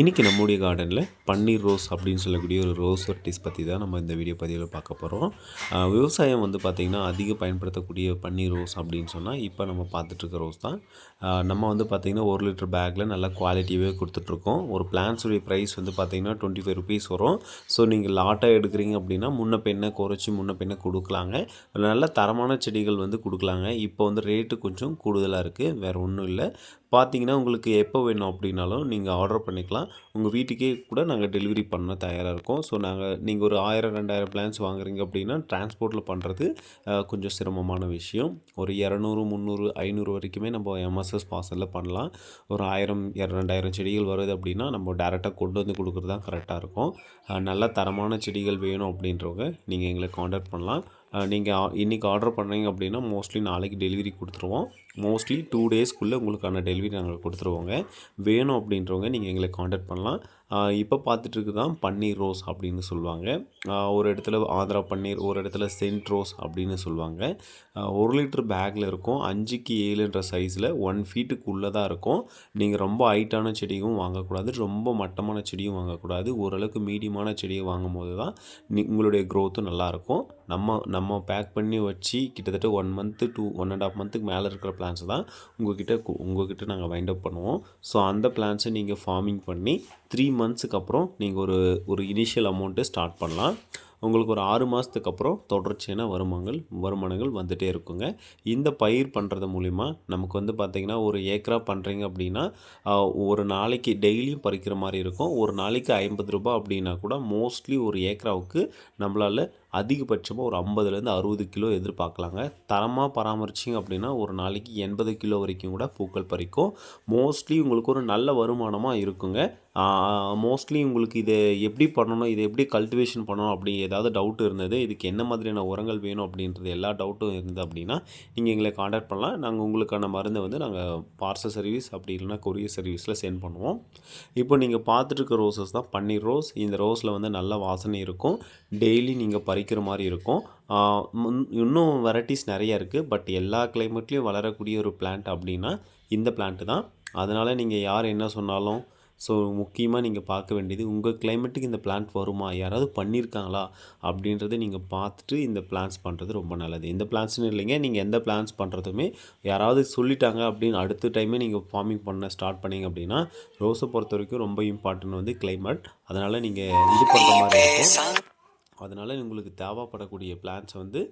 இன்றைக்கி நம்முடைய கார்டனில் பன்னீர் ரோஸ் அப்படின்னு சொல்லக்கூடிய ஒரு ரோஸ் வெரைட்டிஸ் பற்றி தான் நம்ம இந்த வீடியோ பதிவில் பார்க்க போகிறோம் விவசாயம் வந்து பார்த்திங்கன்னா அதிக பயன்படுத்தக்கூடிய பன்னீர் ரோஸ் அப்படின்னு சொன்னால் இப்போ நம்ம பார்த்துட்ருக்க ரோஸ் தான். நம்ம வந்து பார்த்திங்கன்னா ஒரு லிட்டர் பேக்கில் நல்ல குவாலிட்டியாகவே கொடுத்துட்ருக்கோம் ஒரு பிளான்ஸுடைய ப்ரைஸ் வந்து பார்த்திங்கன்னா டுவெண்ட்டி ஃபைவ் ருபீஸ் வரும் ஸோ நீங்கள் லாட்டாக எடுக்கிறீங்க அப்படின்னா முன்ன பெண்ணை குறைச்சி முன்ன பெண்ணை கொடுக்கலாங்க. நல்ல தரமான செடிகள் வந்து கொடுக்கலாங்க. இப்போ வந்து ரேட்டு கொஞ்சம் கூடுதலாக இருக்குது வேறு ஒன்றும் இல்லை. பார்த்தீங்கன்னா உங்களுக்கு எப்போ வேணும் அப்படின்னாலும் நீங்கள் ஆர்டர் பண்ணிக்கலாம். உங்கள் வீட்டுக்கே கூட நாங்கள் டெலிவரி பண்ண தயாராக இருக்கோம். ஸோ நாங்கள் நீங்கள் ஒரு ஆயிரம் ரெண்டாயிரம் பிளான்ஸ் வாங்குறீங்க அப்படின்னா டிரான்ஸ்போர்ட்டில் பண்ணுறது கொஞ்சம் சிரமமான விஷயம். ஒரு இரநூறு முந்நூறு ஐநூறு வரைக்குமே நம்ம எம்எஸ்எஸ் பார்சலில் பண்ணலாம். ஒரு ஆயிரம் இரண்டாயிரம் ரெண்டாயிரம் செடிகள் வருது அப்படின்னா நம்ம டேரெக்டாக கொண்டு வந்து கொடுக்குறது தான் கரெக்டாக இருக்கும். நல்ல தரமான செடிகள் வேணும் அப்படின்றவங்க நீங்கள் எங்களை காண்டாக்ட் பண்ணலாம். நீங்கள் இன்றைக்கி ஆர்டர் பண்ணுறீங்க அப்படின்னா மோஸ்ட்லி நாளைக்கு டெலிவரி கொடுத்துருவோம். மோஸ்ட்லி டூ டேஸ்க்குள்ளே உங்களுக்கான டெலிவரி நாங்கள் கொடுத்துருவோங்க. வேணும் அப்படின்றவங்க நீங்கள் எங்களை காண்டாக்ட் பண்ணலாம். இப்போ பார்த்துட்டு தான் பன்னீர் ரோஸ் அப்படின்னு சொல்லுவாங்க. ஒரு இடத்துல ஆந்திரா பன்னீர் ஒரு இடத்துல சென்ட் ரோஸ் அப்படின்னு சொல்லுவாங்க. ஒரு லிட்டர் பேக்கில் இருக்கும். அஞ்சுக்கு ஏழுன்ற சைஸில் ஒன் ஃபீட்டுக்குள்ளே தான் இருக்கும். நீங்கள் ரொம்ப ஹைட்டான செடியும் வாங்கக்கூடாது. ரொம்ப மட்டமான செடியும் வாங்கக்கூடாது. ஓரளவுக்கு மீடியமான செடியை வாங்கும் போது தான் நீ உங்களுடைய க்ரோத்தும் நல்லாயிருக்கும். நம்ம நம்ம பேக் பண்ணி வச்சு கிட்டத்தட்ட one month to one and half மந்த்துக்கு மேலே இருக்கிற பிளான்ஸ் தான் உங்ககிட்ட கு- உங்ககிட்ட நாங்கள் வைண்ட் அப் பண்ணுவோம். ஸோ அந்த பிளான்ஸை நீங்கள் ஃபார்மிங் பண்ணி த்ரீ மந்த் மந்த்ஸுக்கு அப்புறம் நீங்கள் ஒரு ஒரு இனிஷியல் அமௌண்ட்டு ஸ்டார்ட் பண்ணலாம். உங்களுக்கு ஒரு ஆறு மாதத்துக்கு அப்புறம் தொடர்ச்சியான வருமானங்கள் வருமானங்கள் வந்துகிட்டே இருக்குங்க. இந்த பயிர் பண்ணுறது மூலிமா நமக்கு வந்து பார்த்திங்கன்னா ஒரு ஏக்கரா பண்ணுறீங்க அப்படின்னா ஒரு நாளைக்கு டெய்லியும் பறிக்கிற மாதிரி இருக்கும். ஒரு நாளைக்கு ஐம்பது ரூபாய் அப்படின்னா கூட மோஸ்ட்லி ஒரு ஏக்கராவுக்கு நம்மளால் அதிகபட்சமாக ஒரு ஐம்பதுலேருந்து அறுபது கிலோ எதிர்பார்க்கலாங்க. தரமாக பராமரிச்சிங்க அப்படின்னா ஒரு நாளைக்கு எண்பது கிலோ வரைக்கும் கூட பூக்கள் பறிக்கும். மோஸ்ட்லி உங்களுக்கு ஒரு நல்ல வருமானமாக இருக்குங்க. மோஸ்ட்லி உங்களுக்கு இதை எப்படி பண்ணணும் இதை எப்படி கல்டிவேஷன் பண்ணணும் அப்படி ஏதாவது டவுட் இருந்தது இதுக்கு என்ன மாதிரியான உரங்கள் வேணும் அப்படின்றது எல்லா டவுட்டும் இருந்தது அப்படின்னா நீங்கள் எங்களை காண்டாக்ட் பண்ணலாம். நாங்கள் உங்களுக்கான மருந்தை வந்து நாங்கள் பார்சல் சர்வீஸ் அப்படி இல்லைன்னா கொரியர் சர்வீஸில் சென்ட் பண்ணுவோம். இப்போ நீங்கள் பார்த்துட்டு இருக்க ரோசஸ் தான். பன்னீர் ரோஸ் இந்த ரோஸில் வந்து நல்ல வாசனை இருக்கும். டெய்லி நீங்கள் பறிக்கிற மாதிரி இருக்கும். முன்- இன்னும் வெரைட்டிஸ் நிறைய இருக்குது பட் எல்லா கிளைமேட்லேயும் வளரக்கூடிய ஒரு பிளான்ட் அப்படின்னா இந்த பிளான்ட்டு தான். அதனால் நீங்கள் யார் என்ன சொன்னாலும் ஸோ முக்கியமாக நீங்கள் பார்க்க வேண்டியது உங்கள் கிளைமேட்டுக்கு இந்த பிளான்ட் வருமா? யாராவது பண்ணியிருக்காங்களா அப்படின்றத நீங்கள் பார்த்துட்டு இந்த பிளான்ஸ் பண்ணுறது ரொம்ப நல்லது. இந்த பிளான்ஸ்னு இல்லைங்க. நீங்கள் எந்த பிளான்ஸ் பண்ணுறதுமே யாராவது சொல்லிட்டாங்க அப்படின்னு அடுத்த டைமே நீங்கள் ஃபார்மிங் பண்ண ஸ்டார்ட் பண்ணிங்க அப்படின்னா ரோஸை பொறுத்த வரைக்கும் ரொம்ப இம்பார்ட்டன்ட் வந்து கிளைமேட் அதனால் நீங்கள் இது பண்ணுற மாதிரி இருக்கும். அதனால் உங்களுக்கு தேவைப்படக்கூடிய பிளான்ஸை வந்து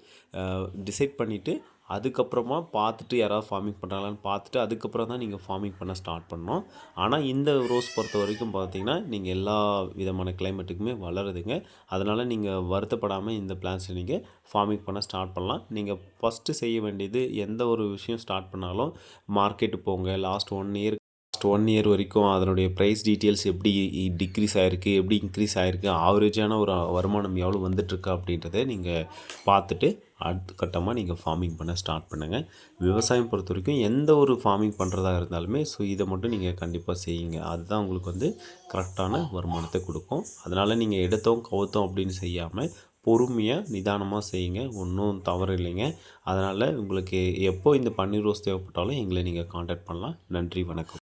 டிசைட் பண்ணிவிட்டு அதுக்கப்புறமா பார்த்துட்டு யாராவது ஃபார்மிங் பண்ணுறாங்களான்னு பார்த்துட்டு அதுக்கப்புறம் தான் நீங்கள் ஃபார்மிங் பண்ண ஸ்டார்ட் பண்ணோம் ஆனால் இந்த ரோஸ் பொறுத்த வரைக்கும் பார்த்தீங்கன்னா நீங்கள் எல்லா விதமான கிளைமேட்டுக்குமே வளருதுங்க. அதனால் நீங்கள் வருத்தப்படாமல் இந்த பிளான்ஸை நீங்கள் ஃபார்மிங் பண்ண ஸ்டார்ட் பண்ணலாம். நீங்கள் ஃபஸ்ட்டு செய்ய வேண்டியது எந்த ஒரு விஷயம் ஸ்டார்ட் பண்ணாலும் மார்க்கெட்டு போங்க. Last one year last one year வரைக்கும் அதனுடைய ப்ரைஸ் டீட்டெயில்ஸ் எப்படி டிக்ரீஸ் ஆகிருக்கு எப்படி இன்க்ரீஸ் ஆகிருக்கு ஆவரேஜான ஒரு வருமானம் எவ்வளோ வந்துட்டுருக்கா அப்படின்றத நீங்கள் பார்த்துட்டு அடுத்த கட்டமாக நீங்கள் ஃபார்மிங் பண்ண ஸ்டார்ட் பண்ணுங்கள் விவசாயம் பொறுத்த வரைக்கும் எந்த ஒரு ஃபார்மிங் பண்ணுறதா இருந்தாலுமே ஸோ இதை மட்டும் நீங்கள் கண்டிப்பாக செய்யுங்க. அதுதான் உங்களுக்கு வந்து கரெக்டான வருமானத்தை கொடுக்கும். அதனால் நீங்கள் எடுத்தோம் கவுத்தோம் அப்படின்னு செய்யாமல் பொறுமையாக நிதானமாக செய்யுங்க. ஒன்றும் தவறு இல்லைங்க. அதனால் உங்களுக்கு எப்போ இந்த பன்னீர் ரோஸ் தேவைப்பட்டாலும் எங்களை நீங்கள் காண்டாக்ட் பண்ணலாம். நன்றி வணக்கம்.